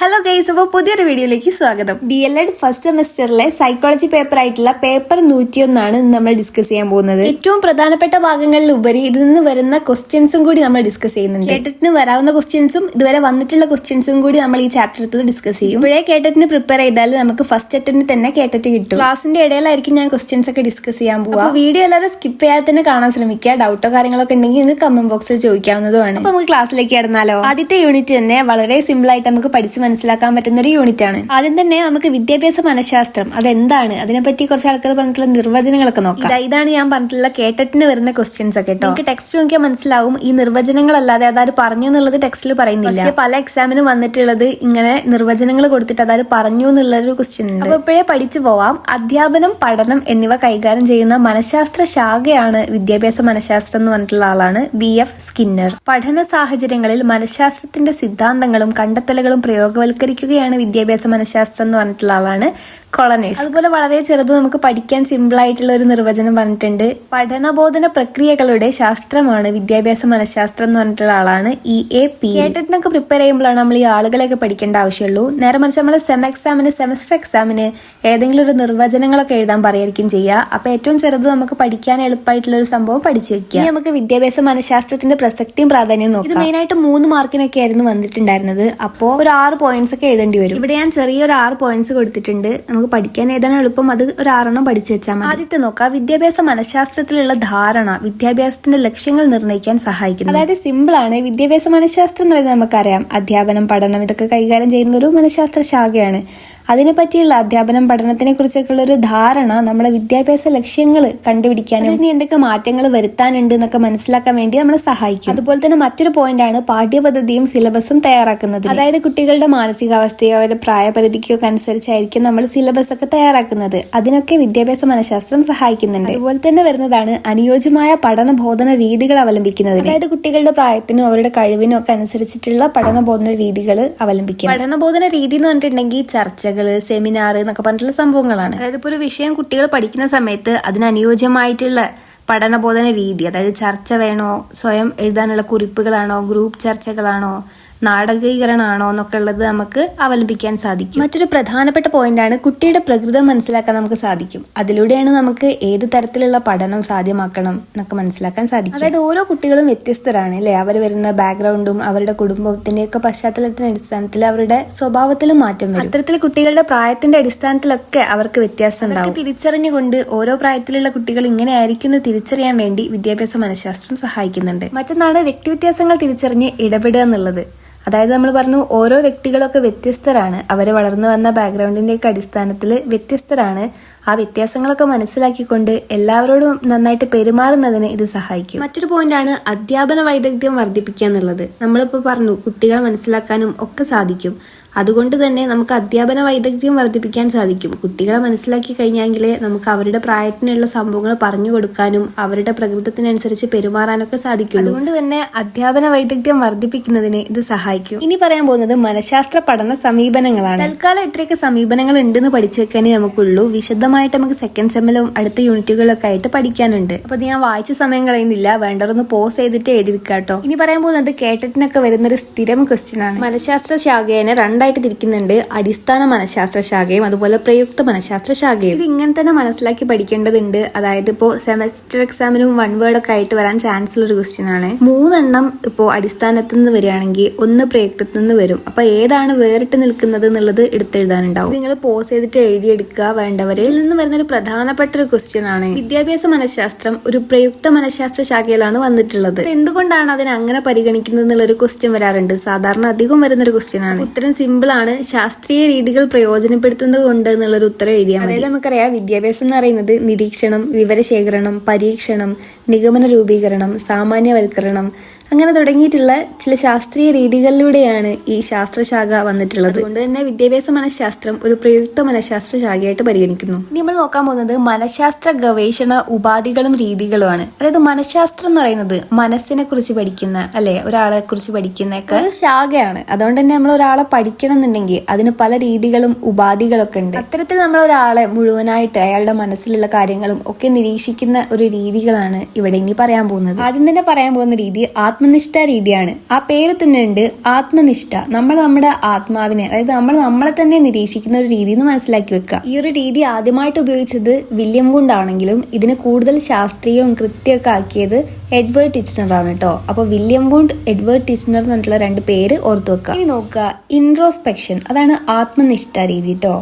Hello guys അപ്പോൾ പുതിയൊരു വീഡിയോയിലേക്ക് സ്വാഗതം. ഡി എൽ എഡ് ഫസ്റ്റ് സെമസ്റ്ററിലെ സൈക്കോളജി പേപ്പർ ആയിട്ടുള്ള പേപ്പർ നൂറ്റിയൊന്നാണ് ഇന്ന് നമ്മൾ ഡിസ്കസ് ചെയ്യാൻ പോകുന്നത്. ഏറ്റവും പ്രധാനപ്പെട്ട ഭാഗങ്ങളിൽ ഉപരി ഇതിൽ നിന്ന് വരുന്ന ക്വസ്റ്റ്യൻസും കൂടി നമ്മൾ ഡിസ്കസ് ചെയ്യുന്നുണ്ട്. കേട്ടറ്റിന് വരാവുന്ന ക്വസ്റ്റ്യൻസും ഇതുവരെ വന്നിട്ടുള്ള ക്വസ്റ്റ്യൻസും കൂടി നമ്മൾ ഈ ചാപ്റ്ററിൽ ഡിസ്കസ് ചെയ്യും. ഇപ്പോഴേ കേട്ടറ്റിന് പ്രിപ്പയർ ചെയ്താൽ നമുക്ക് ഫസ്റ്റ് അറ്റൻഡ് തന്നെ കേട്ടറ്റ് കിട്ടും. ക്ലാസിന്റെ ഇടയിലായിരിക്കും ഞാൻ ക്വസ്റ്റ്യൻസ് ഒക്കെ ഡിസ്കസ് ചെയ്യാൻ പോവാ വീഡിയോ എല്ലാവരും സ്കിപ്പ് ചെയ്യാതെ തന്നെ കാണാൻ ശ്രമിക്കുക. ഡൗട്ടോ കാര്യങ്ങളൊക്കെ ഉണ്ടെങ്കിൽ നിങ്ങൾക്ക് കമന്റ് ബോക്സിൽ ചോദിക്കാവുന്നതുമാണ്. അപ്പൊ നമുക്ക് ക്ലാസ്സിലേക്ക് കിടന്നാലോ? ആദ്യത്തെ യൂണിറ്റ് തന്നെ വളരെ സിമ്പിൾ ആയിട്ട് നമുക്ക് പഠിച്ച് മനസ്സിലാക്കാൻ പറ്റുന്ന ഒരു യൂണിറ്റ് ആണ് ആദ്യം തന്നെ നമുക്ക് വിദ്യാഭ്യാസ മനഃശാസ്ത്രം അതെന്താണ്? അതിനെപ്പറ്റി കുറച്ച് ആൾക്കാർ പറഞ്ഞിട്ടുള്ള നിർവചനങ്ങളൊക്കെ നോക്കാം. ഇതാ- ഇതാണ് ഞാൻ പറഞ്ഞിട്ടുള്ള കേട്ടറ്റിന് വരുന്ന ക്വസ്റ്റ്യൻസ് ഒക്കെ കേട്ടോ. ടെക്സ്റ്റ് നോക്കിയാൽ മനസ്സിലാവും. ഈ നിർവചനങ്ങൾ നിർവചനങ്ങളല്ലാതെ അതായത് പറഞ്ഞു എന്നുള്ളത് ടെക്സ്റ്റിൽ പറയുന്നില്ല. പക്ഷേ പല എക്സാമിനും വന്നിട്ടുള്ളത് ഇങ്ങനെ നിർവചനങ്ങൾ കൊടുത്തിട്ട് അതായത് പറഞ്ഞു എന്നുള്ള ഒരു ക്വസ്റ്റ്യൻ ഉണ്ട്. അപ്പോൾ ഇപ്പോഴേ പഠിച്ചു പോവാം. അധ്യാപനം പഠനം എന്നിവ കൈകാര്യം ചെയ്യുന്ന മനഃശാസ്ത്ര ശാഖയാണ് വിദ്യാഭ്യാസ മനഃശാസ്ത്രം എന്ന് പറഞ്ഞിട്ടുള്ള ആളാണ് ബി എഫ് സ്കിന്നർ. പഠന സാഹചര്യങ്ങളിൽ മനഃശാസ്ത്രത്തിന്റെ സിദ്ധാന്തങ്ങളും കണ്ടെത്തലുകളും പ്രയോഗവൽക്കരിക്കുകയാണ് വിദ്യാഭ്യാസ മനഃശാസ്ത്രം എന്ന് പറഞ്ഞിട്ടുള്ള ആളാണ് കൊളനേഴ്സ് അതുപോലെ വളരെ ചെറുത് നമുക്ക് പഠിക്കാൻ സിമ്പിൾ ആയിട്ടുള്ള ഒരു നിർവചനം പറഞ്ഞിട്ടുണ്ട്. പഠനബോധന പ്രക്രിയകളുടെ ശാസ്ത്രമാണ് വിദ്യാഭ്യാസ മനഃശാസ്ത്രം എന്ന് പറഞ്ഞിട്ടുള്ള ആളാണ് ഇ എ പി കേട്ടിട്ടിനൊക്കെ പ്രിപ്പയർ ചെയ്യുമ്പോഴാണ് നമ്മൾ ഈ ആളുകളെയൊക്കെ പഠിക്കേണ്ട ആവശ്യമുള്ളൂ. നേരെ മറിച്ച് നമ്മൾ സെം എക്സാമിന് സെമസ്റ്റർ എക്സാമിന് ഏതെങ്കിലും ഒരു നിർവചനങ്ങളൊക്കെ എഴുതാൻ പറയായിരിക്കും ചെയ്യുക. അപ്പൊ ഏറ്റവും ചെറുത് നമുക്ക് പഠിക്കാൻ എളുപ്പമായിട്ടുള്ള ഒരു സംഭവം പഠിച്ചു വെക്കുക. നമുക്ക് വിദ്യാഭ്യാസ മനഃശാസ്ത്രത്തിന്റെ പ്രസക്തിയും പ്രാധാന്യവും നോക്കാം. ഇത് മെയിനായിട്ട് മൂന്ന് മാർക്കിനൊക്കെ ആയിരുന്നു വന്നിട്ടുണ്ടായിരുന്നത്. അപ്പോ ഒരു ആറ് പോയിന്റ്സ് ഒക്കെ എഴുതേണ്ടി വരും. ഇവിടെ ഞാൻ ചെറിയൊരു ആറ് പോയിന്റ്സ് കൊടുത്തിട്ടുണ്ട്. നമുക്ക് പഠിക്കാൻ ഏതാണ് എളുപ്പം അത് ഒരു ആറെണ്ണം പഠിച്ചു വെച്ചാൽ മതി. ആദ്യത്തെ നോക്കാം വിദ്യാഭ്യാസ മനഃശാസ്ത്രത്തിലുള്ള ധാരണ വിദ്യാഭ്യാസത്തിന്റെ ലക്ഷ്യങ്ങൾ നിർണയിക്കാൻ സഹായിക്കുന്നു. അതായത് സിമ്പിൾ ആണ്. വിദ്യാഭ്യാസ മനഃശാസ്ത്രം എന്ന് പറയുന്നത് നമുക്കറിയാം. അധ്യാപനം പഠനം ഇതൊക്കെ കൈകാര്യം ചെയ്യുന്ന ഒരു മനഃശാസ്ത്ര ശാഖയാണ്. അതിനെ പറ്റിയുള്ള അധ്യാപനം പഠനത്തിനെ കുറിച്ചൊക്കെയുള്ള ഒരു ധാരണ നമ്മുടെ വിദ്യാഭ്യാസ ലക്ഷ്യങ്ങൾ കണ്ടുപിടിക്കാനും ഇനി എന്തൊക്കെ മാറ്റങ്ങൾ വരുത്താനുണ്ട് എന്നൊക്കെ മനസ്സിലാക്കാൻ വേണ്ടി നമ്മളെ സഹായിക്കും. അതുപോലെ തന്നെ മറ്റൊരു പോയിന്റ് ആണ് പാഠ്യപദ്ധതിയും സിലബസും തയ്യാറാക്കുന്നത് അതായത് കുട്ടികളുടെ മാനസികാവസ്ഥയോ അവരുടെ പ്രായപരിധിക്കൊക്കെ അനുസരിച്ചായിരിക്കും നമ്മൾ സിലബസ് ഒക്കെ തയ്യാറാക്കുന്നത്. അതിനൊക്കെ വിദ്യാഭ്യാസ മനഃശാസ്ത്രം സഹായിക്കുന്നുണ്ട്. അതുപോലെ തന്നെ വരുന്നതാണ് അനുയോജ്യമായ പഠന ബോധന രീതികൾ അവലംബിക്കുന്നത് അതായത് കുട്ടികളുടെ പ്രായത്തിനും അവരുടെ കഴിവിനും ഒക്കെ അനുസരിച്ചിട്ടുള്ള പഠന ബോധന രീതികൾ അവലംബിക്കും പഠന ബോധന രീതി എന്ന് പറഞ്ഞിട്ടുണ്ടെങ്കിൽ ചർച്ചകൾ സെമിനാർ എന്നൊക്കെ പറഞ്ഞിട്ടുള്ള സംഭവങ്ങളാണ്. അതായത് ഇപ്പോൾ ഒരു വിഷയം കുട്ടികൾ പഠിക്കുന്ന സമയത്ത് അതിനനുയോജ്യമായിട്ടുള്ള പഠനബോധന രീതി അതായത് ചർച്ച വേണോ സ്വയം എഴുതാനുള്ള കുറിപ്പുകളാണോ ഗ്രൂപ്പ് ചർച്ചകളാണോ നാടകീകരണമാണോ എന്നൊക്കെ ഉള്ളത് നമുക്ക് അവലംബിക്കാൻ സാധിക്കും. മറ്റൊരു പ്രധാനപ്പെട്ട പോയിന്റാണ് കുട്ടിയുടെ പ്രകൃതം മനസ്സിലാക്കാൻ നമുക്ക് സാധിക്കും. അതിലൂടെയാണ് നമുക്ക് ഏത് തരത്തിലുള്ള പഠനം സാധ്യമാക്കണം എന്നൊക്കെ മനസ്സിലാക്കാൻ സാധിക്കും. അതായത് ഓരോ കുട്ടികളും വ്യത്യസ്തരാണ് അല്ലെ? അവർ വരുന്ന ബാക്ക്ഗ്രൗണ്ടും അവരുടെ കുടുംബത്തിന്റെ ഒക്കെ പശ്ചാത്തലത്തിന്റെ അടിസ്ഥാനത്തിൽ അവരുടെ സ്വഭാവത്തിലും മാറ്റം വരും. അത്തരത്തിൽ കുട്ടികളുടെ പ്രായത്തിന്റെ അടിസ്ഥാനത്തിലൊക്കെ അവർക്ക് വ്യത്യാസം ഉണ്ടാവും തിരിച്ചറിഞ്ഞുകൊണ്ട് ഓരോ പ്രായത്തിലുള്ള കുട്ടികൾ ഇങ്ങനെ ആയിരിക്കും എന്ന് തിരിച്ചറിയാൻ വേണ്ടി വിദ്യാഭ്യാസ മനഃശാസ്ത്രം സഹായിക്കുന്നുണ്ട്. മറ്റൊന്നാണ് വ്യക്തിവ്യത്യാസങ്ങൾ തിരിച്ചറിഞ്ഞ് ഇടപെടുക എന്നുള്ളത്. അതായത് നമ്മൾ പറഞ്ഞു ഓരോ വ്യക്തികളൊക്കെ വ്യത്യസ്തരാണ്. അവർ വളർന്നു വന്ന ബാക്ക്ഗ്രൗണ്ടിന്റെ ഒക്കെ അടിസ്ഥാനത്തിൽ വ്യത്യസ്തരാണ്. ആ വ്യത്യാസങ്ങളൊക്കെ മനസ്സിലാക്കിക്കൊണ്ട് എല്ലാവരോടും നന്നായിട്ട് പെരുമാറുന്നതിന് ഇത് സഹായിക്കും. മറ്റൊരു പോയിന്റാണ് അധ്യാപന വൈദഗ്ധ്യം വർദ്ധിപ്പിക്കുക എന്നുള്ളത്. നമ്മളിപ്പോൾ പറഞ്ഞു കുട്ടികളെ മനസ്സിലാക്കാനും ഒക്കെ സാധിക്കും. അതുകൊണ്ട് തന്നെ നമുക്ക് അധ്യാപന വൈദഗ്ധ്യം വർദ്ധിപ്പിക്കാൻ സാധിക്കും. കുട്ടികളെ മനസ്സിലാക്കി കഴിഞ്ഞെങ്കിൽ നമുക്ക് അവരുടെ പ്രായത്തിനുള്ള സംഭവങ്ങൾ പറഞ്ഞു കൊടുക്കാനും അവരുടെ പ്രകൃതത്തിനനുസരിച്ച് പെരുമാറാനൊക്കെ സാധിക്കും അതുകൊണ്ട് തന്നെ അധ്യാപന വൈദഗ്ധ്യം വർദ്ധിപ്പിക്കുന്നതിന് ഇത് സഹായിക്കും. ഇനി പറയാൻ പോകുന്നത് മനഃശാസ്ത്ര പഠന സമീപനങ്ങളാണ്. തൽക്കാലം ഇത്രയൊക്കെ സമീപനങ്ങൾ ഉണ്ടെന്ന് പഠിച്ചേക്കാനേ നമുക്കുള്ളൂ. വിശദമായിട്ട് നമുക്ക് സെക്കൻഡ് സെമ്മിലും അടുത്ത യൂണിറ്റുകളിലൊക്കെ ആയിട്ട് പഠിക്കാനുണ്ട്. അപ്പൊ ഞാൻ വായിച്ച സമയം കളയുന്നില്ല. വേണ്ടതൊന്ന് പോസ് ചെയ്തിട്ട് എഴുതിയിരിക്കാട്ടോ. ഇനി പറയാൻ പോകുന്നത് കേട്ടറ്റിനൊക്കെ വരുന്ന ഒരു സ്ഥിരം ക്വസ്റ്റ്യൻ ആണ്. മനഃശാസ്ത്ര ശാഖയെ രണ്ടായിട്ട് തിരിക്കുന്നുണ്ട്. അടിസ്ഥാന മനഃശാസ്ത്ര ശാഖയും അതുപോലെ പ്രയുക്ത മനഃശാസ്ത്ര ശാഖയും. ഇത് ഇങ്ങനെ തന്നെ മനസ്സിലാക്കി പഠിക്കേണ്ടതുണ്ട്. അതായത് ഇപ്പോൾ സെമസ്റ്റർ എക്സാമിനും വൺ വേർഡ് ഒക്കെ ആയിട്ട് വരാൻ ചാൻസ് ഉള്ള ഒരു ക്വസ്റ്റ്യൻ ആണ്. മൂന്നെണ്ണം ഇപ്പോൾ അടിസ്ഥാനത്തു നിന്ന് വരികയാണെങ്കിൽ ഒന്ന് പ്രയുക്തത്തിൽ നിന്ന് വരും. അപ്പൊ ഏതാണ് വേറിട്ട് നിൽക്കുന്നത് എന്നുള്ളത് എടുത്തെഴുതാനുണ്ടാവും. നിങ്ങൾ പോസ് ചെയ്തിട്ട് എഴുതിയെടുക്കുക വേണ്ടവരെ. ഇതിൽ നിന്ന് വരുന്ന ഒരു പ്രധാനപ്പെട്ട ഒരു ക്വസ്റ്റ്യൻ ആണ്. വിദ്യാഭ്യാസ മനഃശാസ്ത്രം ഒരു പ്രയുക്ത മനഃശാസ്ത്ര ശാഖയിലാണ് വന്നിട്ടുള്ളത്. എന്തുകൊണ്ടാണ് അതിനെ അങ്ങനെ പരിഗണിക്കുന്നത് എന്നുള്ള ഒരു ക്വസ്റ്റ്യൻ വരാറുണ്ട്. സാധാരണ അധികം വരുന്ന ഒരു ക്വസ്റ്റ്യൻ ആണ് ഇത്തരം ആണ് ശാസ്ത്രീയ രീതികൾ പ്രയോജനപ്പെടുത്തുന്നത് കൊണ്ട് എന്നുള്ളൊരു ഉത്തരം എഴുതിയാൽ അതായത് നമുക്കറിയാം വിദ്യാഭ്യാസം എന്ന് പറയുന്നത് നിരീക്ഷണം വിവരശേഖരണം പരീക്ഷണം നിഗമന രൂപീകരണം സാമാന്യവൽക്കരണം അങ്ങനെ തുടങ്ങിയിട്ടുള്ള ചില ശാസ്ത്രീയ രീതികളിലൂടെയാണ് ഈ ശാസ്ത്രശാഖ വന്നിട്ടുള്ളത്. അതുകൊണ്ട് തന്നെ വിദ്യാഭ്യാസ മനഃശാസ്ത്രം ഒരു പ്രയുക്ത മനഃശാസ്ത്ര ശാഖയായിട്ട് പരിഗണിക്കുന്നു. ഇനി നമ്മൾ നോക്കാൻ പോകുന്നത് മനഃശാസ്ത്ര ഗവേഷണ ഉപാധികളും രീതികളുമാണ്. അതായത് മനഃശാസ്ത്രം എന്ന് പറയുന്നത് മനസ്സിനെ കുറിച്ച് പഠിക്കുന്ന അല്ലെ ഒരാളെ കുറിച്ച് പഠിക്കുന്ന ഒക്കെ ഒരു ശാഖയാണ്. അതുകൊണ്ട് തന്നെ നമ്മൾ ഒരാളെ പഠിക്കണം എന്നുണ്ടെങ്കിൽ അതിന് പല രീതികളും ഉപാധികളൊക്കെ ഉണ്ട്. അത്തരത്തിൽ നമ്മൾ ഒരാളെ മുഴുവനായിട്ട് അയാളുടെ മനസ്സിലുള്ള കാര്യങ്ങളും ഒക്കെ നിരീക്ഷിക്കുന്ന ഒരു രീതികളാണ് ഇവിടെ ഇനി പറയാൻ പോകുന്നത്. ആദ്യം തന്നെ പറയാൻ പോകുന്ന രീതി ആത്മ ആത്മനിഷ്ഠ രീതിയാണ്. ആ പേര് തന്നെ ഉണ്ട് ആത്മനിഷ്ഠ. നമ്മൾ നമ്മുടെ ആത്മാവിനെ അതായത് നമ്മൾ നമ്മളെ തന്നെ നിരീക്ഷിക്കുന്ന ഒരു രീതി എന്ന് മനസ്സിലാക്കി വെക്കുക ഈ ഒരു രീതി ആദ്യമായിട്ട് ഉപയോഗിച്ചത് വില്യം ഗുണ്ടാണെങ്കിലും ഇതിന് കൂടുതൽ ശാസ്ത്രീയവും കൃത്യമൊക്കെ ആക്കിയത് എഡ്വേർഡ് ടിച്ച്നർ ആണ് കേട്ടോ. അപ്പോൾ വില്യം ഗുണ്ട് എഡ്വേർഡ് ടിച്ച്നർ എന്നിട്ടുള്ള രണ്ട് പേര് ഓർത്ത് വെക്കുക ഇനി നോക്കുക ഇൻട്രോസ്പെക്ഷൻ അതാണ് ആത്മനിഷ്ഠ രീതി കേട്ടോ.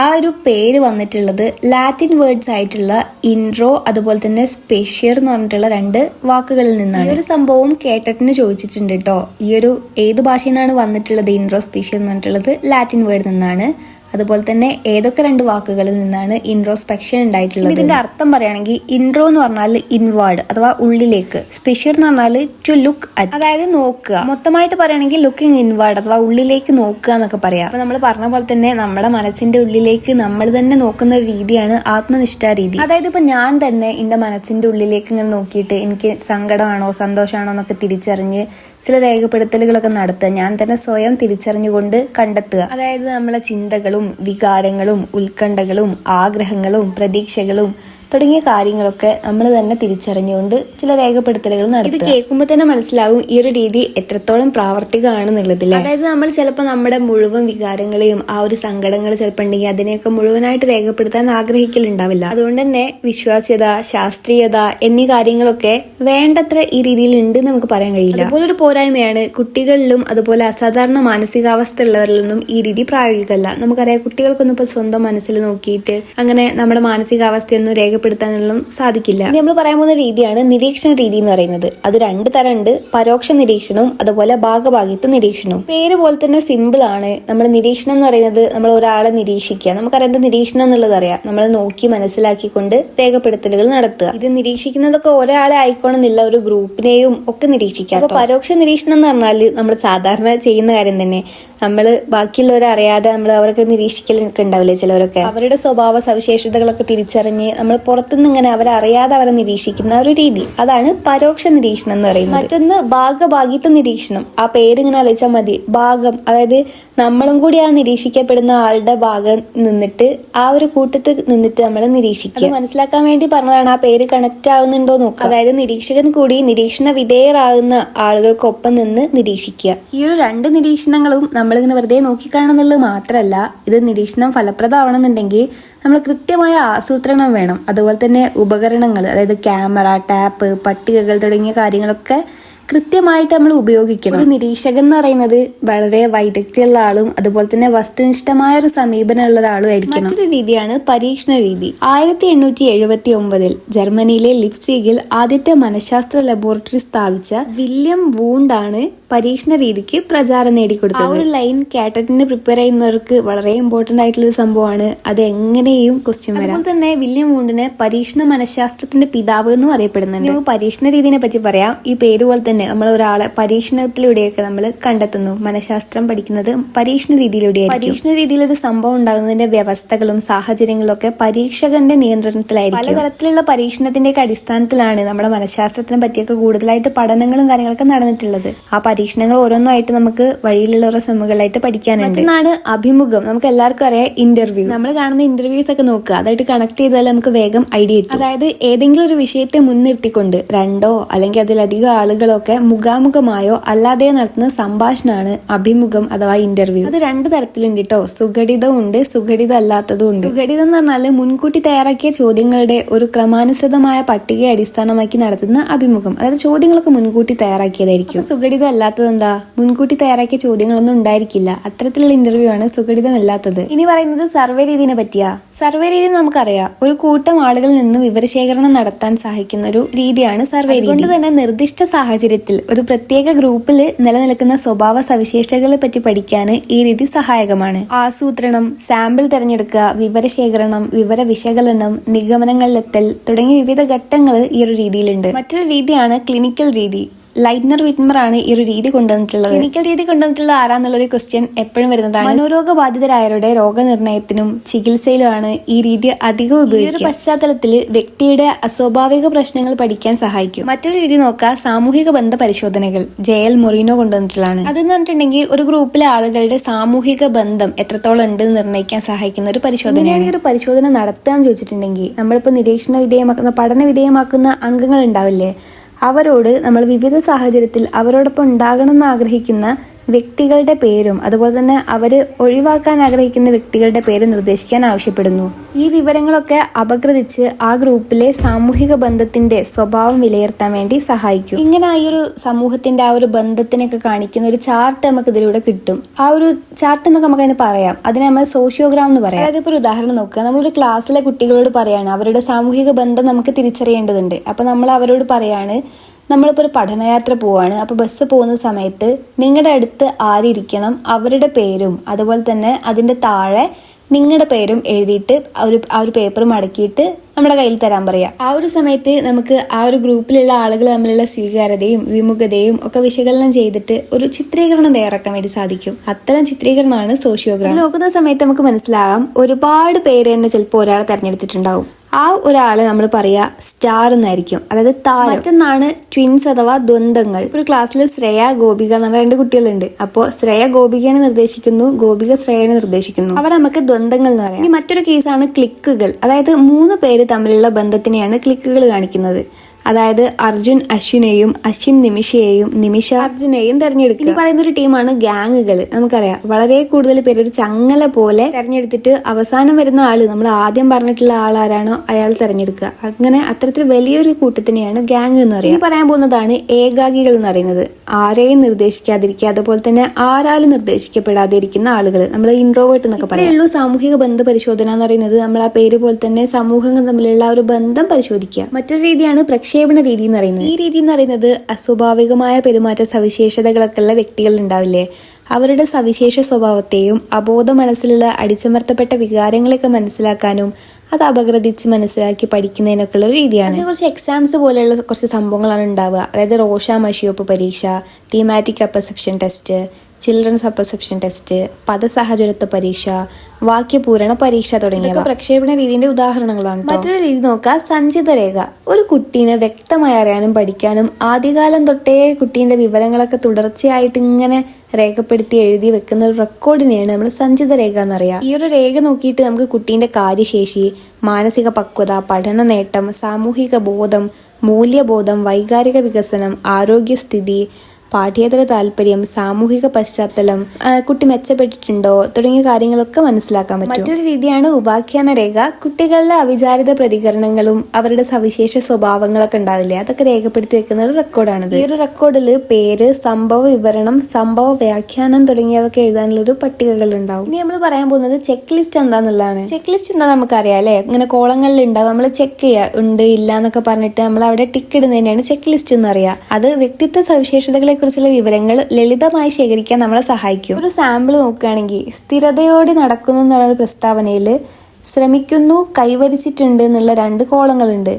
ആ ഒരു പേര് വന്നിട്ടുള്ളത് ലാറ്റിൻ വേർഡ്സ് ആയിട്ടുള്ള ഇൻട്രോ അതുപോലെ തന്നെ സ്പെഷ്യർ എന്ന് പറഞ്ഞിട്ടുള്ള രണ്ട് വാക്കുകളിൽ നിന്നാണ്. ഈ ഒരു സംഭവം കേട്ടറ്റിന് ചോദിച്ചിട്ടുണ്ട് കേട്ടോ ഈ ഒരു ഏത് ഭാഷയിൽ നിന്നാണ് വന്നിട്ടുള്ളത് ഇൻട്രോ സ്പെഷ്യർ എന്ന് പറഞ്ഞിട്ടുള്ളത് ലാറ്റിൻ വേർഡ് നിന്നാണ്. അതുപോലെ തന്നെ ഏതൊക്കെ രണ്ട് വാക്കുകളിൽ നിന്നാണ് ഇൻട്രോസ്പെക്ഷൻ ഉണ്ടായിട്ടുള്ളത്? ഇതിന്റെ അർത്ഥം പറയുകയാണെങ്കിൽ ഇൻട്രോ എന്ന് പറഞ്ഞാൽ ഇൻവാർഡ് അഥവാ ഉള്ളിലേക്ക്. സ്പെഷ്യർ എന്ന് പറഞ്ഞാൽ ടു ലുക്ക് അതായത് നോക്കുക. മൊത്തമായിട്ട് പറയുകയാണെങ്കിൽ ലുക്കിംഗ് ഇൻവാർഡ് അഥവാ ഉള്ളിലേക്ക് നോക്കുക എന്നൊക്കെ പറയാം. അപ്പൊ നമ്മൾ പറഞ്ഞ പോലെ തന്നെ നമ്മുടെ മനസ്സിന്റെ ഉള്ളിലേക്ക് നമ്മൾ തന്നെ നോക്കുന്ന ഒരു രീതിയാണ് ആത്മനിഷ്ഠ രീതി. അതായത് ഇപ്പൊ ഞാൻ തന്നെ എന്റെ മനസ്സിന്റെ ഉള്ളിലേക്ക് ഇങ്ങനെ നോക്കിയിട്ട് എനിക്ക് സങ്കടമാണോ സന്തോഷമാണോ എന്നൊക്കെ തിരിച്ചറിഞ്ഞ് ചില രേഖപ്പെടുത്തലുകളൊക്കെ നടത്തുക. ഞാൻ തന്നെ സ്വയം തിരിച്ചറിഞ്ഞുകൊണ്ട് കണ്ടെത്തുക. അതായത് നമ്മളെ ചിന്തകളും വികാരങ്ങളും ഉത്കണ്ഠകളും ആഗ്രഹങ്ങളും പ്രതീക്ഷകളും തുടങ്ങിയ കാര്യങ്ങളൊക്കെ നമ്മൾ തന്നെ തിരിച്ചറിഞ്ഞുകൊണ്ട് ചില രേഖപ്പെടുത്തലുകൾ നടത്തും ഇത് കേൾക്കുമ്പോൾ തന്നെ മനസ്സിലാകും ഈ ഒരു രീതി എത്രത്തോളം പ്രാവർത്തികമാണെന്നുള്ളതില്ല അതായത് നമ്മൾ ചിലപ്പോൾ നമ്മുടെ മുഴുവൻ വികാരങ്ങളെയും ആ ഒരു സങ്കടങ്ങൾ ചിലപ്പോൾ ഉണ്ടെങ്കിൽ അതിനെയൊക്കെ മുഴുവനായിട്ട് രേഖപ്പെടുത്താൻ ആഗ്രഹിക്കലുണ്ടാവില്ല. അതുകൊണ്ട് തന്നെ വിശ്വാസ്യത ശാസ്ത്രീയത എന്നീ കാര്യങ്ങളൊക്കെ വേണ്ടത്ര ഈ രീതിയിൽ ഉണ്ട് എന്ന് നമുക്ക് പറയാൻ കഴിയില്ല. അതുപോലെ ഒരു പോരായ്മയാണ് കുട്ടികളിലും അതുപോലെ അസാധാരണ മാനസികാവസ്ഥ ഉള്ളവരിലൊന്നും ഈ രീതി പ്രായോഗികമല്ല. നമുക്കറിയാം കുട്ടികൾക്കൊന്നും ഇപ്പൊ സ്വന്തം മനസ്സിൽ നോക്കിയിട്ട് അങ്ങനെ നമ്മുടെ മാനസികാവസ്ഥയൊന്നും രേഖപ്പെടുത്താനൊന്നും സാധിക്കില്ല. നമ്മൾ പറയാൻ പോകുന്ന രീതിയാണ് നിരീക്ഷണ രീതി എന്ന് പറയുന്നത്. അത് രണ്ട് തരമുണ്ട്. പരോക്ഷ നിരീക്ഷണവും അതുപോലെ ഭാഗഭാഗിത്വ നിരീക്ഷണവും. പേര് പോലെ തന്നെ സിമ്പിൾ ആണ്. നമ്മൾ നിരീക്ഷണം എന്ന് പറയുന്നത് നമ്മൾ ഒരാളെ നിരീക്ഷിക്കുക. നമുക്കറിയാം നിരീക്ഷണം എന്നുള്ളത് അറിയാം. നമ്മൾ നോക്കി മനസ്സിലാക്കിക്കൊണ്ട് രേഖപ്പെടുത്തലുകൾ നടത്തുക. ഇത് നിരീക്ഷിക്കുന്നതൊക്കെ ഒരാളെ ആയിക്കോണമെന്നില്ല. ഒരു ഗ്രൂപ്പിനെയും ഒക്കെ നിരീക്ഷിക്കാം. അപ്പൊ പരോക്ഷ നിരീക്ഷണം എന്ന് പറഞ്ഞാൽ നമ്മൾ സാധാരണ ചെയ്യുന്ന കാര്യം തന്നെ. നമ്മൾ ബാക്കിയുള്ളവരെ അറിയാതെ നമ്മൾ അവരൊക്കെ നിരീക്ഷിക്കലൊക്കെ ഉണ്ടാവില്ലേ ചിലവരൊക്കെ? അവരുടെ സ്വഭാവ സവിശേഷതകളൊക്കെ തിരിച്ചറിഞ്ഞ് നമ്മൾ പുറത്തുനിന്ന് ഇങ്ങനെ അവരെ അറിയാതെ അവരെ നിരീക്ഷിക്കുന്ന ഒരു രീതി. അതാണ് പരോക്ഷ നിരീക്ഷണം എന്ന് പറയുന്നത്. മറ്റൊന്ന് ഭാഗഭാഗിത്വ നിരീക്ഷണം. ആ പേര് ഇങ്ങനെ ആലോചിച്ചാൽ മതി. ഭാഗം അതായത് നമ്മളും കൂടി ആ നിരീക്ഷിക്കപ്പെടുന്ന ആളുടെ ഭാഗം നിന്നിട്ട് ആ ഒരു കൂട്ടത്തിൽ നിന്നിട്ട് നമ്മൾ നിരീക്ഷിക്കുക. മനസ്സിലാക്കാൻ വേണ്ടി പറഞ്ഞതാണ്. ആ പേര് കണക്ട് ആവുന്നുണ്ടോ നോക്കുക. അതായത് നിരീക്ഷകൻ കൂടി നിരീക്ഷണ വിധേയരാകുന്ന ആളുകൾക്കൊപ്പം നിന്ന് നിരീക്ഷിക്കുക. ഈ ഒരു രണ്ട് നിരീക്ഷണങ്ങളും നമ്മളിങ്ങനെ വെറുതെ നോക്കിക്കാണുന്നുള്ളത് മാത്രമല്ല ഇത് നിരീക്ഷണം ഫലപ്രദമാവണമെന്നുണ്ടെങ്കിൽ നമ്മൾ കൃത്യമായ ആസൂത്രണം വേണം. അതുപോലെ തന്നെ ഉപകരണങ്ങൾ അതായത് ക്യാമറ ടാപ്പ് പട്ടികകൾ തുടങ്ങിയ കാര്യങ്ങളൊക്കെ കൃത്യമായിട്ട് നമ്മൾ ഉപയോഗിക്കണം. ഒരു നിരീക്ഷകൻ എന്ന് പറയുന്നത് വളരെ വൈദഗ്ധ്യമുള്ള ആളും അതുപോലെ തന്നെ വസ്തുനിഷ്ഠമായ ഒരു സമീപനമുള്ള ഒരാളും ആയിരിക്കും മറ്റൊരു രീതിയാണ് പരീക്ഷണ രീതി. ആയിരത്തി എണ്ണൂറ്റി എഴുപത്തി ഒമ്പതിൽ ജർമ്മനിയിലെ ലിപ്സീഗിൽ ആദ്യത്തെ മനഃശാസ്ത്ര ലബോറട്ടറി സ്ഥാപിച്ച വില്യം വൂണ്ടാണ് പരീക്ഷണ രീതിക്ക് പ്രചാരം നേടിക്കൊടുത്തത്. ആ ഒരു ലൈൻ കാറ്ററ്റിന് പ്രിപ്പയർ ചെയ്യുന്നവർക്ക് വളരെ ഇമ്പോർട്ടന്റ് ആയിട്ടുള്ള ഒരു സംഭവമാണ്. അത് എങ്ങനെയും ക്വസ്റ്റ്യൻ വരാം. അതുപോലെ തന്നെ വില്യം വൂണ്ടിനെ പരീക്ഷണ മനഃശാസ്ത്രത്തിന്റെ പിതാവ് എന്നും അറിയപ്പെടുന്നുണ്ട്. നമുക്ക് പരീക്ഷണ രീതിനെ പറ്റി പറയാം. ഈ പേര് പോലെ തന്നെ നമ്മൾ ഒരാളെ പരീക്ഷണത്തിലൂടെയൊക്കെ നമ്മൾ കണ്ടെത്തുന്നു. മനഃശാസ്ത്രം പഠിക്കുന്നത് പരീക്ഷണ രീതിയിലൂടെ പരീക്ഷണ രീതിയിൽ ഒരു സംഭവം ഉണ്ടാകുന്നതിന്റെ വ്യവസ്ഥകളും സാഹചര്യങ്ങളും ഒക്കെ പരീക്ഷകന്റെ നിയന്ത്രണത്തിലായിരിക്കും. പലതരത്തിലുള്ള പരീക്ഷണത്തിന്റെ അടിസ്ഥാനത്തിലാണ് നമ്മുടെ മനഃശാസ്ത്രത്തിനെ പറ്റിയൊക്കെ കൂടുതലായിട്ട് പഠനങ്ങളും കാര്യങ്ങളൊക്കെ നടന്നിട്ടുള്ളത്. ആ പരീക്ഷണങ്ങൾ ഓരോന്നായിട്ട് നമുക്ക് വഴിയിലുള്ള സെമ്മുകളായിട്ട് പഠിക്കാനുണ്ട്. എന്നാണ് അഭിമുഖം. നമുക്ക് എല്ലാവർക്കും അറിയാം ഇന്റർവ്യൂ നമ്മൾ കാണുന്ന ഇന്റർവ്യൂസ് ഒക്കെ നോക്കുക. അതായിട്ട് കണക്ട് ചെയ്താൽ നമുക്ക് വേഗം ഐഡിയ കിട്ടും. അതായത് ഏതെങ്കിലും ഒരു വിഷയത്തെ മുൻനിർത്തിക്കൊണ്ട് രണ്ടോ അല്ലെങ്കിൽ അതിലധികം ആളുകളൊക്കെ മുഖാമുഖമായോ അല്ലാതെ നടത്തുന്ന സംഭാഷണമാണ് അഭിമുഖം അഥവാ ഇന്റർവ്യൂ അത് രണ്ട് തരത്തിലുണ്ട് കേട്ടോ സുഘടിതവും ഉണ്ട് സുഘടിത അല്ലാത്തതും ഉണ്ട് സുഘടിതം എന്ന് പറഞ്ഞാൽ മുൻകൂട്ടി തയ്യാറാക്കിയ ചോദ്യങ്ങളുടെ ഒരു ക്രമാനുസൃതമായ പട്ടികയെ അടിസ്ഥാനമാക്കി നടത്തുന്ന അഭിമുഖം. അതായത് ചോദ്യങ്ങളൊക്കെ മുൻകൂട്ടി തയ്യാറാക്കിയതായിരിക്കും. സുഘടിത എന്താ? മുൻകൂട്ടി തയ്യാറാക്കിയ ചോദ്യങ്ങളൊന്നും ഉണ്ടായിരിക്കില്ല. അത്തരത്തിലുള്ള ഇന്റർവ്യൂ ആണ് സുഘടിതമല്ലാത്തത് ഇനി പറയുന്നത് സർവേ രീതിനെ പറ്റിയാ. സർവേ രീതി നമുക്കറിയാം. ഒരു കൂട്ടം ആളുകളിൽ നിന്ന് വിവരശേഖരണം നടത്താൻ സഹായിക്കുന്ന ഒരു രീതിയാണ് സർവേ രീതി. അതുകൊണ്ട് തന്നെ നിർദ്ദിഷ്ട സാഹചര്യത്തിൽ ഒരു പ്രത്യേക ഗ്രൂപ്പിൽ നിലനിൽക്കുന്ന സ്വഭാവ സവിശേഷതകളെ പറ്റി പഠിക്കാൻ ഈ രീതി സഹായകമാണ്. ആസൂത്രണം സാമ്പിൾ തിരഞ്ഞെടുക്കുക വിവരശേഖരണം വിവര വിശകലനം നിഗമനങ്ങളിലെത്തൽ തുടങ്ങിയ വിവിധ ഘട്ടങ്ങൾ ഈ ഒരു രീതിയിലുണ്ട്. മറ്റൊരു രീതിയാണ് ക്ലിനിക്കൽ രീതി. ലൈറ്റ്നർ വിറ്റ്മർ ആണ് ഈ ഒരു രീതി കൊണ്ടുവന്നിട്ടുള്ളത്. ക്ലിനിക്കൽ രീതി കൊണ്ടുവന്നിട്ടുള്ള ആരാന്നുള്ളൊരു ക്വസ്റ്റ്യൻ എപ്പോഴും വരുന്നതാണ്. മനോരോഗ ബാധിതരായവരുടെ രോഗനിർണയത്തിനും ചികിത്സയിലുമാണ് ഈ രീതി അധികം ഉപയോഗിക്കുക ഈ ഒരു പശ്ചാത്തലത്തിൽ വ്യക്തിയുടെ അസ്വാഭാവിക പ്രശ്നങ്ങൾ പഠിക്കാൻ സഹായിക്കും. മറ്റൊരു രീതി നോക്കുക സാമൂഹിക ബന്ധ പരിശോധനകൾ ജെ എൽ മൊറീനോ കൊണ്ടുവന്നിട്ടുള്ളതാണ്. അതെന്ന് പറഞ്ഞിട്ടുണ്ടെങ്കിൽ ഒരു ഗ്രൂപ്പിലെ ആളുകളുടെ സാമൂഹിക ബന്ധം എത്രത്തോളം ഉണ്ട് നിർണയിക്കാൻ സഹായിക്കുന്ന ഒരു പരിശോധനയാണ്. ഈ ഒരു പരിശോധന നടത്താന്ന് ചോദിച്ചിട്ടുണ്ടെങ്കിൽ നമ്മളിപ്പോൾ നിരീക്ഷണ വിധേയമാക്കുന്ന പഠന വിധേയമാക്കുന്ന അംഗങ്ങൾ ഉണ്ടാവില്ലേ? അവരോട് നമ്മൾ വിവിധ സാഹചര്യത്തിൽ അവരോടൊപ്പം ഉണ്ടാകണമെന്ന് ആഗ്രഹിക്കുന്ന വ്യക്തികളുടെ പേരും അതുപോലെ തന്നെ അവർ ഒഴിവാക്കാൻ ആഗ്രഹിക്കുന്ന വ്യക്തികളുടെ പേര് നിർദ്ദേശിക്കാൻ ആവശ്യപ്പെടുന്നു. ഈ വിവരങ്ങളൊക്കെ അപഗ്രഥിച്ച് ആ ഗ്രൂപ്പിലെ സാമൂഹിക ബന്ധത്തിന്റെ സ്വഭാവം വിലയിരുത്താൻ വേണ്ടി സഹായിക്കും. ഇങ്ങനെ ഈ ഒരു സമൂഹത്തിന്റെ ആ ഒരു ബന്ധത്തിനൊക്കെ കാണിക്കുന്ന ഒരു ചാർട്ട് നമുക്ക് ഇതിലൂടെ കിട്ടും. ആ ഒരു ചാർട്ട് എന്നൊക്കെ നമുക്ക് അതിന് പറയാം. അതിനെ നമ്മൾ സോഷ്യോഗ്രാം എന്ന് പറയാം. അതായത് ഇപ്പോൾ ഒരു ഉദാഹരണം നോക്കുക. നമ്മളൊരു ക്ലാസ്സിലെ കുട്ടികളോട് പറയാണ് അവരുടെ സാമൂഹിക ബന്ധം നമുക്ക് തിരിച്ചറിയേണ്ടതുണ്ട്. അപ്പൊ നമ്മൾ അവരോട് പറയാണ് നമ്മളിപ്പോൾ ഒരു പഠനയാത്ര പോവാണ്. അപ്പോൾ ബസ് പോകുന്ന സമയത്ത് നിങ്ങളുടെ അടുത്ത് ആരിയ്ക്കണം അവരുടെ പേരും അതുപോലെ തന്നെ അതിന്റെ താഴെ നിങ്ങളുടെ പേരും എഴുതിയിട്ട് ഒരു ആ ഒരു പേപ്പർ മടക്കിയിട്ട് നമ്മുടെ കയ്യിൽ തരാൻ പറയാം. ആ ഒരു സമയത്ത് നമുക്ക് ആ ഒരു ഗ്രൂപ്പിലുള്ള ആളുകൾ തമ്മിലുള്ള സ്വീകാര്യതയും വിമുഖതയും ഒക്കെ വിശകലനം ചെയ്തിട്ട് ഒരു ചിത്രീകരണം തയ്യാറാക്കാൻ വേണ്ടി സാധിക്കും. അത്തരം ചിത്രീകരണമാണ് സോഷ്യോഗ്രാം നോക്കുന്ന സമയത്ത് നമുക്ക് മനസ്സിലാകാം ഒരുപാട് പേര് തന്നെ ചിലപ്പോൾ ഒരാളെ തെരഞ്ഞെടുത്തിട്ടുണ്ടാവും. ആ ഒരാളെ നമ്മൾ പറയാ സ്റ്റാർ എന്നായിരിക്കും. അതായത് താരം. മറ്റൊന്നാണ് ട്വിൻസ് അഥവാ ദ്വന്ദ്ങ്ങൾ ഒരു ക്ലാസ്സിൽ ശ്രേയ ഗോപിക എന്ന് പറഞ്ഞ രണ്ട് കുട്ടികളുണ്ട്. അപ്പോൾ ശ്രേയ ഗോപികനെ നിർദ്ദേശിക്കുന്നു ഗോപിക ശ്രേയനെ നിർദ്ദേശിക്കുന്നു. അവർ നമുക്ക് ദ്വന്ദ്ങ്ങൾ എന്ന് പറയാം. മറ്റൊരു കേസാണ് ക്ലിക്കുകൾ അതായത് മൂന്ന് പേര് തമ്മിലുള്ള ബന്ധത്തിനെയാണ് ക്ലിക്കുകൾ കാണിക്കുന്നത്. അതായത് അർജുൻ അശ്വിനെയും അശ്വിൻ നിമിഷയെയും നിമിഷ അർജുനെയും തെരഞ്ഞെടുക്കുക. ഇനി പറയുന്ന ഒരു ടീമാണ് ഗ്യാങ്ങുകൾ നമുക്കറിയാം. വളരെ കൂടുതൽ പേര് ഒരു ചങ്ങല പോലെ തെരഞ്ഞെടുത്തിട്ട് അവസാനം വരുന്ന ആൾ നമ്മൾ ആദ്യം പറഞ്ഞിട്ടുള്ള ആൾ ആരാണോ അയാൾ തെരഞ്ഞെടുക്കുക. അങ്ങനെ അത്തരത്തിൽ വലിയൊരു കൂട്ടത്തിനെയാണ് ഗ്യാങ് എന്ന് പറയുന്നത് ഇനി പറയാൻ പോകുന്നതാണ് ഏകാഗികൾ എന്ന് പറയുന്നത്. ആരെയും നിർദ്ദേശിക്കാതിരിക്കുക അതുപോലെ തന്നെ ആരാലും നിർദ്ദേശിക്കപ്പെടാതെ ഇരിക്കുന്ന ആളുകൾ നമ്മൾ ഇൻട്രോവേർട്ട് എന്നൊക്കെ പറയുള്ളൂ സാമൂഹിക ബന്ധ പരിശോധന എന്ന് പറയുന്നത്. നമ്മൾ ആ പേര് പോലെ തന്നെ സമൂഹങ്ങൾ തമ്മിലുള്ള ഒരു ബന്ധം പരിശോധിക്കുക. മറ്റൊരു രീതിയാണ് പ്രക്ഷേപണ രീതി എന്ന് പറയുന്നത്. ഈ രീതി എന്ന് പറയുന്നത് അസ്വാഭാവികമായ പെരുമാറ്റ സവിശേഷതകളൊക്കെ ഉള്ള വ്യക്തികൾ ഉണ്ടാവില്ലേ? അവരുടെ സവിശേഷ സ്വഭാവത്തെയും അബോധ മനസ്സിലുള്ള അടിച്ചമർത്തപ്പെട്ട വികാരങ്ങളെയൊക്കെ മനസ്സിലാക്കാനും അത് അപഗ്രഥിച്ച് മനസ്സിലാക്കി പഠിക്കുന്നതിനൊക്കെ ഉള്ള രീതിയാണ്. കുറച്ച് എക്സാംസ് പോലെയുള്ള കുറച്ച് സംഭവങ്ങളാണ് ഉണ്ടാവുക. അതായത് റോഷ മഷിയോപ്പ് പരീക്ഷ thematic apperception test children's apperception test പദസഹചരത്വ പരീക്ഷ വാക്യപൂരണ പരീക്ഷ തുടങ്ങിയ പ്രക്ഷേപണ രീതിന്റെ ഉദാഹരണങ്ങളാണ് മറ്റൊരു രീതി നോക്കുക സഞ്ചിത രേഖ. ഒരു കുട്ടീനെ വ്യക്തമായി അറിയാനും പഠിക്കാനും ആദ്യകാലം തൊട്ടേ കുട്ടീന്റെ വിവരങ്ങളൊക്കെ തുടർച്ചയായിട്ട് ഇങ്ങനെ രേഖപ്പെടുത്തി എഴുതി വെക്കുന്ന ഒരു റെക്കോർഡിനെയാണ് നമ്മൾ സഞ്ചിത രേഖ എന്നറിയാം. ഈ ഒരു രേഖ നോക്കിയിട്ട് നമുക്ക് കുട്ടീന്റെ കാര്യശേഷി മാനസിക പക്വത പഠന നേട്ടം സാമൂഹിക ബോധം മൂല്യബോധം വൈകാരിക വികസനം ആരോഗ്യസ്ഥിതി പാഠ്യേതര താല്പര്യം സാമൂഹിക പശ്ചാത്തലം കുട്ടി മെച്ചപ്പെട്ടിട്ടുണ്ടോ തുടങ്ങിയ കാര്യങ്ങളൊക്കെ മനസ്സിലാക്കാൻ പറ്റും. മറ്റൊരു രീതിയാണ് ഉപാഖ്യാന രേഖ. കുട്ടികളിലെ അവിചാരിത പ്രതികരണങ്ങളും അവരുടെ സവിശേഷ സ്വഭാവങ്ങളൊക്കെ ഉണ്ടാവില്ലേ? അതൊക്കെ രേഖപ്പെടുത്തി വെക്കുന്ന ഒരു റെക്കോർഡാണ് ഈ ഒരു റെക്കോർഡിൽ പേര് സംഭവ വിവരണം സംഭവ വ്യാഖ്യാനം തുടങ്ങിയവയൊക്കെ എഴുതാനുള്ള ഒരു പട്ടികകൾ ഉണ്ടാവും ഇനി നമ്മൾ പറയാൻ പോകുന്നത് ചെക്ക് ലിസ്റ്റ് എന്താന്നുള്ളതാണ്. ചെക്ക് ലിസ്റ്റ് എന്താ നമുക്കറിയാം അല്ലേ? ഇങ്ങനെ കോളങ്ങളിൽ ഉണ്ടാവും നമ്മൾ ചെക്ക് ചെയ്യുക ഉണ്ട് ഇല്ല എന്നൊക്കെ പറഞ്ഞിട്ട് നമ്മൾ അവിടെ ടിക്ക് ഇടുന്നതിനാണ് ചെക്ക് ലിസ്റ്റ് എന്ന് അറിയാം അത് വ്യക്തിത്വ സവിശേഷതകളെ കുറിച്ചുള്ള വിവരങ്ങൾ ലളിതമായി ശേഖരിക്കാൻ നമ്മളെ സഹായിക്കും. ഒരു സാമ്പിൾ നോക്കുകയാണെങ്കിൽ സ്ഥിരതയോടെ നടക്കുന്നു എന്നുള്ള പ്രസ്താവനയിൽ ശ്രമിക്കുന്നു കൈവരിച്ചിട്ടുണ്ട് എന്നുള്ള രണ്ട് കോളങ്ങളുണ്ട്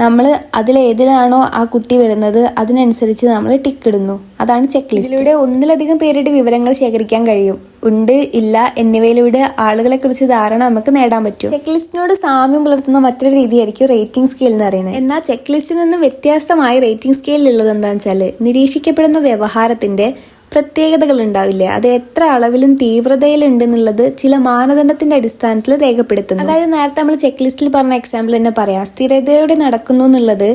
നമ്മൾ അതിലേതിലാണോ ആ കുട്ടി വരുന്നത് അതിനനുസരിച്ച് നമ്മൾ ടിക്ക് ഇടുന്നു. അതാണ് ചെക്ക് ലിസ്റ്റ് ഇതിലൂടെ ഒന്നിലധികം പേരുടെ വിവരങ്ങൾ ശേഖരിക്കാൻ കഴിയും. ഉണ്ട് ഇല്ല എന്നിവയിലൂടെ ആളുകളെ കുറിച്ച് ധാരണ നമുക്ക് നേടാൻ പറ്റും. ചെക്ക് ലിസ്റ്റിനോട് സാമ്യം പുലർത്തുന്ന മറ്റൊരു രീതിയായിരിക്കും റേറ്റിംഗ് സ്കെയിൽ എന്ന് പറയുന്നത്. എന്നാൽ ചെക്ക് ലിസ്റ്റിൽ നിന്ന് വ്യത്യസ്തമായി റേറ്റിംഗ് സ്കെയിലുള്ളത് എന്താണെന്ന് വെച്ചാൽ നിരീക്ഷിക്കപ്പെടുന്ന വ്യവഹാരത്തിന്റെ പ്രത്യേകതകൾ ഉണ്ടാവില്ലേ? അത് എത്ര അളവിലും തീവ്രതയിലുണ്ട് എന്നുള്ളത് ചില മാനദണ്ഡത്തിന്റെ അടിസ്ഥാനത്തിൽ രേഖപ്പെടുത്തുന്നു. അതായത് നേരത്തെ നമ്മൾ ചെക്ക് ലിസ്റ്റിൽ പറഞ്ഞ എക്സാമ്പിൾ തന്നെ പറയാം. സ്ഥിരതയോടെ നടക്കുന്നു എന്നുള്ളത്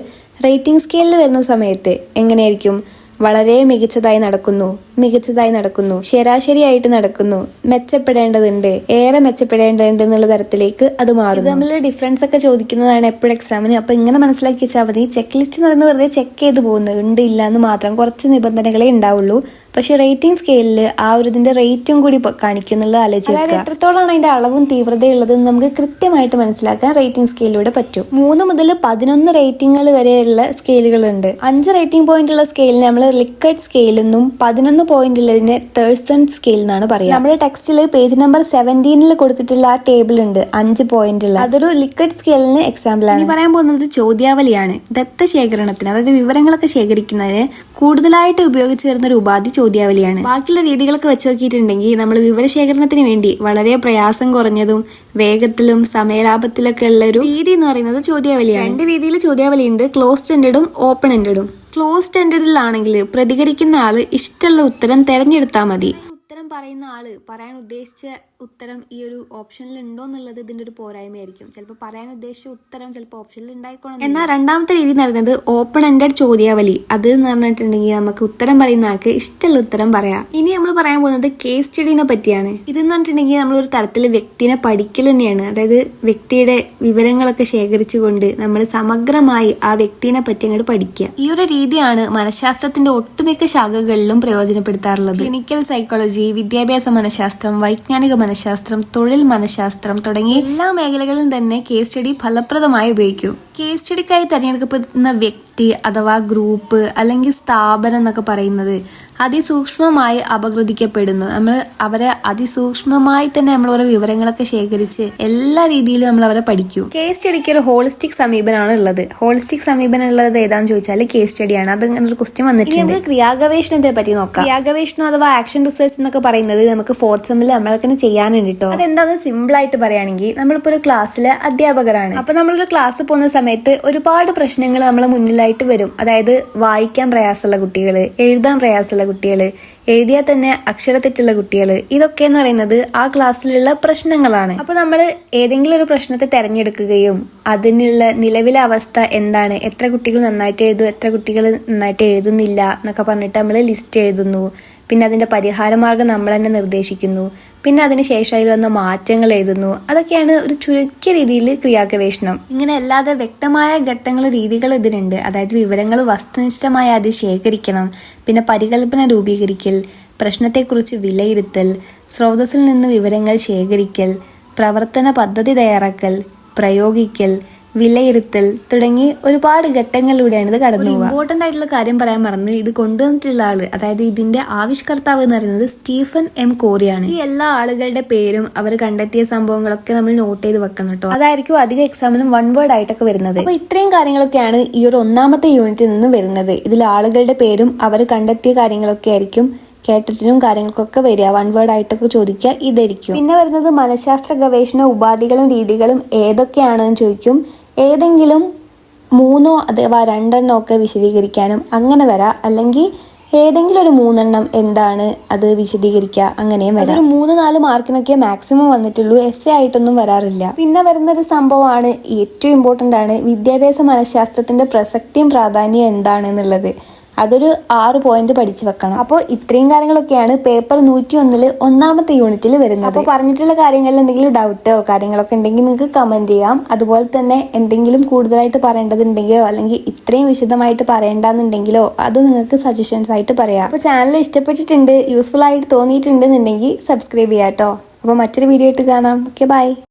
റേറ്റിംഗ് സ്കെയിലിൽ വരുന്ന സമയത്ത് എങ്ങനെയായിരിക്കും? വളരെ മികച്ചതായി നടക്കുന്നു മികച്ചതായി നടക്കുന്നു ശരാശരിയായിട്ട് നടക്കുന്നു മെച്ചപ്പെടേണ്ടതുണ്ട് ഏറെ മെച്ചപ്പെടേണ്ടതുണ്ട് എന്നുള്ള തരത്തിലേക്ക് അത് മാറും തമ്മിലുള്ള ഡിഫറൻസ് ഒക്കെ ചോദിക്കുന്നതാണ് എപ്പോഴും എക്സാമിന് അപ്പൊ ഇങ്ങനെ മനസ്സിലാക്കി വെച്ചാൽ മതി. ചെക്ക് ലിസ്റ്റ് എന്ന് പറയുന്നത് വെറുതെ ചെക്ക് ചെയ്ത് പോകുന്നു ഉണ്ട് ഇല്ല എന്ന് മാത്രം കുറച്ച് നിബന്ധനകളെ ഉണ്ടാവുള്ളൂ. പക്ഷെ റേറ്റിംഗ് സ്കെയിലിൽ ആ ഒരു ഇതിന്റെ റേറ്റും കൂടി കാണിക്കുന്നുള്ള ആലോചിക്കുക എത്രത്തോളമാണ് അതിന്റെ അളവും തീവ്രതയുള്ളത് എന്ന് നമുക്ക് കൃത്യമായിട്ട് മനസ്സിലാക്കാൻ റേറ്റിംഗ് സ്കെയിലൂടെ പറ്റും. മൂന്ന് മുതൽ പതിനൊന്ന് റേറ്റിംഗുകൾ വരെയുള്ള സ്കെയിലുകൾ ഉണ്ട് അഞ്ച് റേറ്റിംഗ് പോയിന്റ് ഉള്ള സ്കെയിലിന് നമ്മൾ ലിക്വിഡ് സ്കെയിൽ എന്നും പതിനൊന്ന് പോയിന്റ് ഉള്ളതിനെ തേഴ്സൺ സ്കെയിൽ എന്നാണ് പറയുക നമ്മുടെ ടെക്സ്റ്റിൽ പേജ് നമ്പർ സെവന്റീനിൽ കൊടുത്തിട്ടുള്ള ആ ടേബിൾ ഉണ്ട് അഞ്ച് പോയിന്റ് ഉള്ള അതൊരു ലിക്വിഡ് സ്കെയിലിന് എക്സാമ്പിൾ ആണ്. പറയാൻ പോകുന്നത് ചോദ്യാവലിയാണ്. ദത്ത ശേഖരണത്തിന് അതായത് വിവരങ്ങളൊക്കെ ശേഖരിക്കുന്നതിന് കൂടുതലായിട്ട് ഉപയോഗിച്ചു വരുന്ന ഒരു ഉപാധി ചോദ്യാവലിയാണ്. ബാക്കിയുള്ള രീതികളൊക്കെ വെച്ച് നോക്കിയിട്ടുണ്ടെങ്കിൽ നമ്മൾ വിവരശേഖരണത്തിന് വേണ്ടി വളരെ പ്രയാസം കുറഞ്ഞതും വേഗത്തിലും സമയലാഭത്തിലൊക്കെ ഉള്ള ഒരു രീതി എന്ന് പറയുന്നത് ചോദ്യാവലിയാണ്. രണ്ട് രീതിയിൽ ചോദ്യാവലി ഉണ്ട് ക്ലോസ്ഡ് എൻഡഡും ഓപ്പൺ എൻഡഡും ക്ലോസ്ഡ് എൻഡഡിലാണെങ്കിൽ പ്രതികരിക്കുന്ന ആൾ ഇഷ്ടമുള്ള ഉത്തരം തെരഞ്ഞെടുത്താൽ മതി. പറയുന്ന ആൾ പറയാൻ ഉദ്ദേശിച്ച ഉത്തരം ഈ ഒരു ഓപ്ഷനിൽ ഉണ്ടോ എന്നുള്ളത് ഇതിന്റെ ഒരു പോരായ്മയായിരിക്കും. ചിലപ്പോൾ പറയാൻ ഉദ്ദേശിച്ച ഉത്തരം ചിലപ്പോൾ ഓപ്ഷനിൽ ഉണ്ടായിക്കോണം എന്നാൽ രണ്ടാമത്തെ രീതി എന്ന് പറയുന്നത് ഓപ്പൺ എൻഡഡ് ചോദ്യാവലി. അത് എന്ന് പറഞ്ഞിട്ടുണ്ടെങ്കിൽ നമുക്ക് ഉത്തരം പറയുന്ന ആൾക്ക് ഇഷ്ടമുള്ള ഉത്തരം പറയാം. ഇനി നമ്മൾ പറയാൻ പോകുന്നത് കേസ് സ്റ്റഡീനെ പറ്റിയാണ്. ഇതെന്ന് പറഞ്ഞിട്ടുണ്ടെങ്കിൽ നമ്മൾ ഒരു തരത്തിൽ വ്യക്തിനെ പഠിക്കൽ തന്നെയാണ്. അതായത് വ്യക്തിയുടെ വിവരങ്ങളൊക്കെ ശേഖരിച്ചുകൊണ്ട് നമ്മൾ സമഗ്രമായി ആ വ്യക്തിനെ പറ്റി അങ്ങോട്ട് പഠിക്കുക. ഈ ഒരു രീതിയാണ് മനഃശാസ്ത്രത്തിന്റെ ഒട്ടുമിക്ക ശാഖകളിലും പ്രയോജനപ്പെടുത്താറുള്ളത്. ക്ലിനിക്കൽ സൈക്കോളജി വിദ്യാഭ്യാസ മനഃശാസ്ത്രം വൈജ്ഞാനിക മനഃശാസ്ത്രം തൊഴിൽ മനഃശാസ്ത്രം തുടങ്ങിയ എല്ലാ മേഖലകളിലും തന്നെ കേസ് സ്റ്റഡി ഫലപ്രദമായി ഉപയോഗിക്കും. കേസ് സ്റ്റഡിക്കായി തിരഞ്ഞെടുക്കപ്പെടുന്ന വ്യക്തി അഥവാ ഗ്രൂപ്പ് അല്ലെങ്കിൽ സ്ഥാപനം എന്നൊക്കെ പറയുന്നത് അതിസൂക്ഷ്മമായി അപകൃതിക്കപ്പെടുന്നു നമ്മൾ അവരെ അതിസൂക്ഷ്മമായി തന്നെ നമ്മൾ ഓരോ വിവരങ്ങളൊക്കെ ശേഖരിച്ച് എല്ലാ രീതിയിലും നമ്മൾ അവരെ പഠിക്കും. കേസ് സ്റ്റഡിക്ക് ഒരു ഹോളിസ്റ്റിക് സമീപനമാണ് ഉള്ളത്. ഹോളിസ്റ്റിക് സമീപനം ഉള്ളത് ഏതാന്ന് ചോദിച്ചാൽ കേസ് സ്റ്റഡിയാണ് അത് അങ്ങനെ ഒരു ക്വസ്റ്റ്യൻ വന്നിട്ടുണ്ട് നമുക്ക് ക്രിയാഗവേഷണത്തെ പറ്റി നോക്കാം. ക്രിയാഗവേഷണം അഥവാ ആക്ഷൻ റിസർച്ച് എന്നൊക്കെ പറയുന്നത് നമുക്ക് ഫോർത്ത് സെമ്മിൽ നമ്മളൊക്കെ ചെയ്യാനുണ്ട് കേട്ടോ അതെന്താന്ന് സിമ്പിൾ ആയിട്ട് പറയുകയാണെങ്കിൽ നമ്മളിപ്പോ ഒരു ക്ലാസ്സിലെ അധ്യാപകരാണ്. അപ്പൊ നമ്മളൊരു ക്ലാസ് പോകുന്ന സമയത്ത് ഒരുപാട് പ്രശ്നങ്ങൾ നമ്മളെ മുന്നിലായിട്ട് വരും. അതായത് വായിക്കാൻ പ്രയാസമുള്ള കുട്ടികൾ എഴുതാൻ പ്രയാസമുള്ള കുട്ടികൾ എഴുതിയാൽ തന്നെ അക്ഷരത്തെറ്റുള്ള കുട്ടികൾ ഇതൊക്കെ എന്ന് പറയുന്നത് ആ ക്ലാസ്സിലുള്ള പ്രശ്നങ്ങളാണ്. അപ്പോൾ നമ്മൾ ഏതെങ്കിലും ഒരു പ്രശ്നത്തെ തിരഞ്ഞെടുക്കുകയും അതിനുള്ള നിലവിലെ അവസ്ഥ എന്താണ് എത്ര കുട്ടികൾ നന്നായിട്ട് എഴുതും എത്ര കുട്ടികൾ നന്നായിട്ട് എഴുതുന്നില്ല എന്നൊക്കെ പറഞ്ഞിട്ട് നമ്മൾ ലിസ്റ്റ് എഴുതുന്നു. പിന്നെ അതിന്റെ പരിഹാരമാർഗം നമ്മൾ തന്നെ നിർദ്ദേശിക്കുന്നു. പിന്നെ അതിന് ശേഷം അതിൽ വന്ന മാറ്റങ്ങൾ എഴുതുന്നു. അതൊക്കെയാണ് ഒരു ചുരുക്കിയ രീതിയിൽ ക്രിയാഗവേഷണം. ഇങ്ങനെ അല്ലാതെ വ്യക്തമായ ഘട്ടങ്ങൾ രീതികൾ ഇതിനുണ്ട്. അതായത് വിവരങ്ങൾ വസ്തുനിഷ്ഠമായി അത് ശേഖരിക്കണം. പിന്നെ പരികല്പന രൂപീകരിക്കൽ പ്രശ്നത്തെക്കുറിച്ച് വിലയിരുത്തൽ സ്രോതസ്സിൽ നിന്ന് വിവരങ്ങൾ ശേഖരിക്കൽ പ്രവർത്തന പദ്ധതി തയ്യാറാക്കൽ പ്രയോഗിക്കൽ വിലയിരുത്തൽ തുടങ്ങി ഒരുപാട് ഘട്ടങ്ങളിലൂടെയാണ് ഇത് കടന്നു പോകുക ഇമ്പോർട്ടന്റ് ആയിട്ടുള്ള കാര്യം പറയാൻ മറന്ന് ഇത് കൊണ്ടുവന്നിട്ടുള്ള ആൾ അതായത് ഇതിന്റെ ആവിഷ്കർത്താവ് എന്ന് പറയുന്നത് സ്റ്റീഫൻ എം കോറിയാണ്. ഈ എല്ലാ ആളുകളുടെ പേരും അവർ കണ്ടെത്തിയ സംഭവങ്ങളൊക്കെ നമ്മൾ നോട്ട് ചെയ്ത് വെക്കണം കേട്ടോ അതായിരിക്കും അധികം എക്സാമിലും വൺ വേർഡ് ആയിട്ടൊക്കെ വരുന്നത്. അപ്പൊ ഇത്രയും കാര്യങ്ങളൊക്കെയാണ് ഈ ഒരു ഒന്നാമത്തെ യൂണിറ്റിൽ നിന്ന് വരുന്നത്. ഇതിൽ ആളുകളുടെ പേരും അവർ കണ്ടെത്തിയ കാര്യങ്ങളൊക്കെ ആയിരിക്കും കേട്ടിട്ടും കാര്യങ്ങൾക്കൊക്കെ വരിക. വൺ വേർഡ് ആയിട്ടൊക്കെ ചോദിക്കുക ഇതായിരിക്കും. പിന്നെ വരുന്നത് മനഃശാസ്ത്ര ഗവേഷണ ഉപാധികളും രീതികളും ഏതൊക്കെയാണെന്ന് ചോദിക്കും. ഏതെങ്കിലും മൂന്നോ അഥവാ രണ്ടെണ്ണോ ഒക്കെ വിശദീകരിക്കാനും അങ്ങനെ വരാം. അല്ലെങ്കിൽ ഏതെങ്കിലും ഒരു മൂന്നെണ്ണം എന്താണ് അത് വിശദീകരിക്കുക അങ്ങനെയും വരാം. ഒരു മൂന്ന് നാല് മാർക്കിനൊക്കെ മാക്സിമം വന്നിട്ടുള്ളൂ. എസ് എ ആയിട്ടൊന്നും വരാറില്ല. പിന്നെ വരുന്ന ഒരു സംഭവമാണ് ഏറ്റവും ഇമ്പോർട്ടന്റ് ആണ് വിദ്യാഭ്യാസ മനഃശാസ്ത്രത്തിന്റെ പ്രസക്തിയും പ്രാധാന്യം എന്താണ് എന്നുള്ളത്. അതൊരു ആറ് പോയിന്റ് പഠിച്ചു വെക്കണം. അപ്പോൾ ഇത്രയും കാര്യങ്ങളൊക്കെയാണ് പേപ്പർ നൂറ്റി ഒന്നിൽ ഒന്നാമത്തെ യൂണിറ്റിൽ വരുന്നത്. അപ്പോൾ പറഞ്ഞിട്ടുള്ള കാര്യങ്ങളിൽ എന്തെങ്കിലും ഡൗട്ടോ കാര്യങ്ങളൊക്കെ ഉണ്ടെങ്കിൽ നിങ്ങൾക്ക് കമന്റ് ചെയ്യാം. അതുപോലെ തന്നെ എന്തെങ്കിലും കൂടുതലായിട്ട് പറയേണ്ടതുണ്ടെങ്കിലോ അല്ലെങ്കിൽ ഇത്രയും വിശദമായിട്ട് പറയേണ്ടെന്നുണ്ടെങ്കിലോ അത് നിങ്ങൾക്ക് സജഷൻസ് ആയിട്ട് പറയാം. അപ്പോൾ ചാനൽ ഇഷ്ടപ്പെട്ടിട്ടുണ്ട് യൂസ്ഫുൾ ആയിട്ട് തോന്നിയിട്ടുണ്ടെന്നുണ്ടെങ്കിൽ സബ്സ്ക്രൈബ് ചെയ്യാം കേട്ടോ അപ്പോൾ മറ്റൊരു വീഡിയോ ആയിട്ട് കാണാം. Okay bye